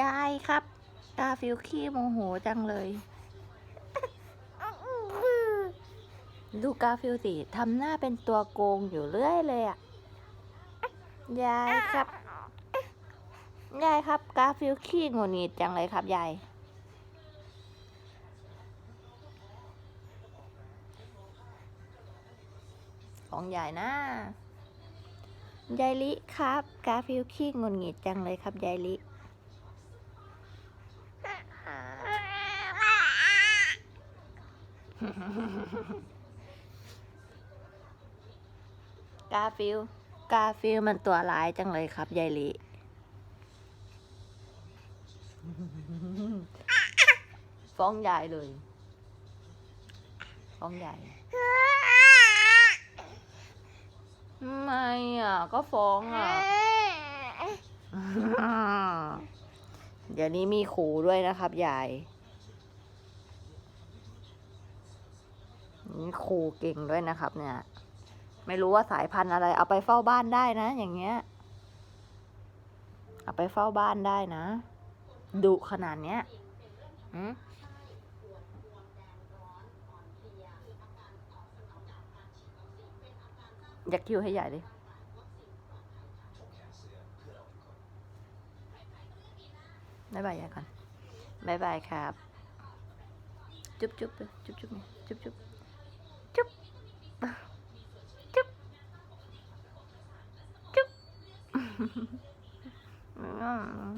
ยายครับกาฟิลขี้โมโหจังเลย ดูกาฟิลสิทำหน้าเป็นตัวโกงอยู่เรื่อยเลยอะยายครับ ยายครับ กาฟิลขี้งุดหงิดจังเลยครับยาย ของยายนะยายลิครับ กาฟิลขี้หงุดหงิดจังเลยครับยายลิกาฟิลกาฟิลมันตัวร้ายจังเลยครับยายลิฟ้องยายเลย ฟ้องยาย ไม่อะ ก็ฟ้องอะ เดี๋ยวนี้มีขู่ด้วยนะครับยายนี่ขู่เก่งด้วยนะครับ เนี่ย ไม่รู้ว่าสายพันธุ์อะไร เอาไปเฝ้าบ้านได้นะ อย่างเงี้ย เอาไปเฝ้าบ้านได้นะดุขนาดเนี้ยหืม ยากคิวให้ใหญ่ดิบายบายยายก่อนบายบายครับ จุ๊บจุ๊บจุ๊บจุ๊บจุ๊บจุ๊บจุ๊บจุ๊บอืม